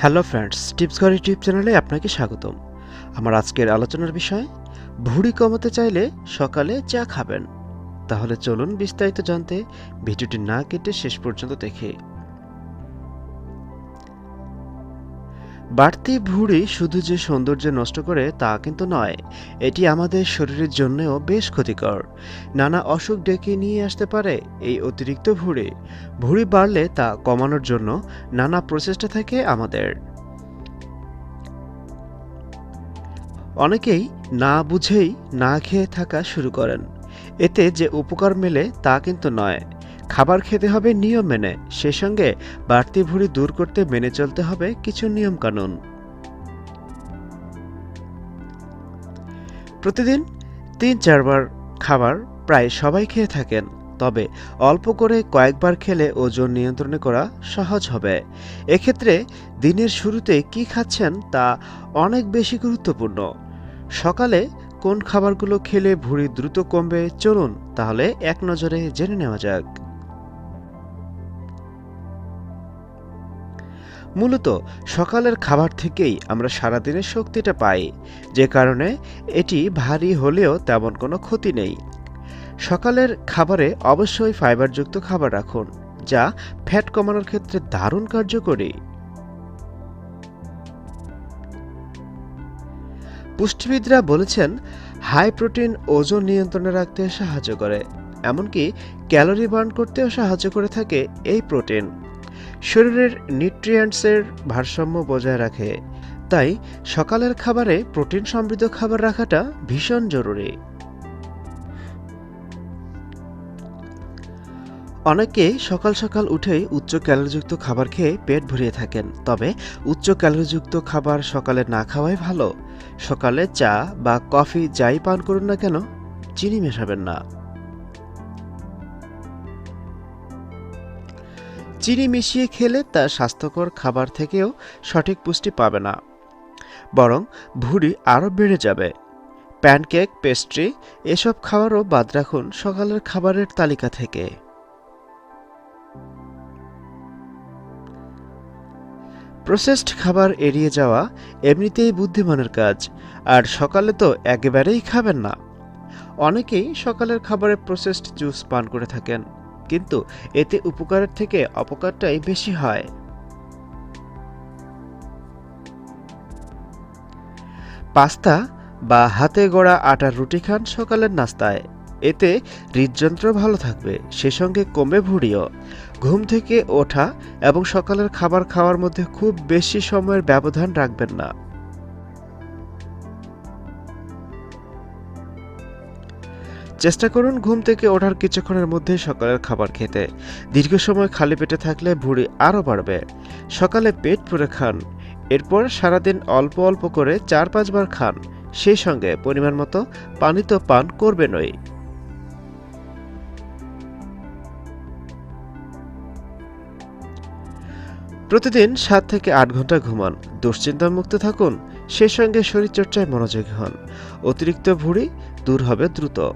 Hello friends, tips Ghar YouTube চ্যানেলে আপনাকে স্বাগতম। আমার আজকের আলোচনার বিষয়, ভুঁড়ি কমাতে চাইলে সকালে চা খাবেন। তাহলে চলুন বিস্তারিত জানতে ভিডিওটি না কেটে শেষ পর্যন্ত দেখে বাড়তি ভুঁড়ি শুধু যে সৌন্দর্য নষ্ট করে তা কিন্তু নয়, এটি আমাদের শরীরের জন্যও বেশ ক্ষতিকর। নানা অসুখ ডেকে নিয়ে আসতে পারে এই অতিরিক্ত ভুঁড়ি। ভুঁড়ি বাড়লে তা কমানোর জন্য নানা প্রচেষ্টা থাকে আমাদের। অনেকেই না বুঝেই না খেয়ে থাকা শুরু করেন। এতে যে উপকার মেলে তা কিন্তু নয়। খাবার খেতে হবে নিয়ম মেনে, সে সঙ্গে বাড়তি ভুঁড়ি দূর করতে মেনে চলতে হবে কিছু নিয়ম কানুন। প্রতিদিন তিন চারবার খাবার প্রায় সবাই খেয়ে থাকেন, তবে অল্প করে কয়েকবার খেলে ওজন নিয়ন্ত্রণে করা সহজ হবে। এক্ষেত্রে দিনের শুরুতে কি খাচ্ছেন তা অনেক বেশি গুরুত্বপূর্ণ। সকালে কোন খাবারগুলো খেলে ভুঁড়ি দ্রুত কমবে চলুন তাহলে এক নজরে জেনে নেওয়া যাক। মূলত সকালের খাবার থেকেই আমরা সারাদিনের শক্তিটা পাই। যে কারণে এটি ভারী হলেও তেমন কোনো ক্ষতি নেই। সকালের খাবারে অবশ্যই ফাইবারযুক্ত খাবার রাখুন, যা ফ্যাট কমানোর ক্ষেত্রে দারুণ কার্যকরী। পুষ্টিবিদরা বলেছেন হাই প্রোটিন ওজন নিয়ন্ত্রণে রাখতে সাহায্য করে, এমনকি ক্যালোরি বার্ন করতেও সাহায্য করে থাকে এই প্রোটিন শরীরের নিউট্রিয়েন্টসের ভারসাম্য বজায় রাখে। তাই সকালের খাবারে প্রোটিন সমৃদ্ধ খাবার রাখাটা ভীষণ জরুরি। অনেকে সকাল সকাল উঠেই উচ্চ ক্যালোরিযুক্ত খাবার খেয়ে পেট ভরিয়ে থাকেন, তবে উচ্চ ক্যালোরিযুক্ত খাবার সকালে না খাওয়াই ভালো। সকালে চা বা কফি যাই পান করুন না কেন, চিনি মেশাবেন না। চিনি মিশিয়ে খেলে তা স্বাস্থ্যকর খাবার থেকেও সঠিক পুষ্টি পাবে না। বরং ভুঁড়ি আরও বেড়ে যাবে। প্যানকেক, পেস্ট্রি এসব খাবারও বাদ রাখুন সকালের খাবারের তালিকা থেকে। প্রসেসড খাবার এড়িয়ে যাওয়া এমনিতেই বুদ্ধিমানের কাজ, আর সকালে তো একেবারেই খাবেন না। অনেকেই সকালের খাবারে প্রসেসড জুস পান করে থাকেন। কিন্তু এতে উপকারের থেকে অপকারটাই বেশি হয়। পাস্তা বা হাতে গড়া আটার রুটি খান সকালের নাস্তায়। এতে হৃদযন্ত্র ভালো থাকবে, সে সঙ্গে কমে ভুড়িও। ঘুম থেকে ওঠা এবং সকালের খাবার খাওয়ার মধ্যে খুব বেশি সময়ের ব্যবধান রাখবেন না। চেষ্টা করুন ঘুম থেকে ওঠার কিছুক্ষণের মধ্যে সকালের খাবার খেতে। দীর্ঘ সময় খালি পেটে থাকলে ভুঁড়ি আরও বাড়বে। সকালে পেট পুরে খান। এরপর সারাদিন অল্প অল্প করে চার পাঁচবার খান। সেই সঙ্গে পরিমাণ মতো পানি তো পান করবেনই। প্রতিদিন সাত থেকে আট ঘণ্টা ঘুমান। দুশ্চিন্তা মুক্ত থাকুন। সেই সঙ্গে শরীরচর্চায় মনোযোগী হন। অতিরিক্ত ভুঁড়ি দূর হবে দ্রুত।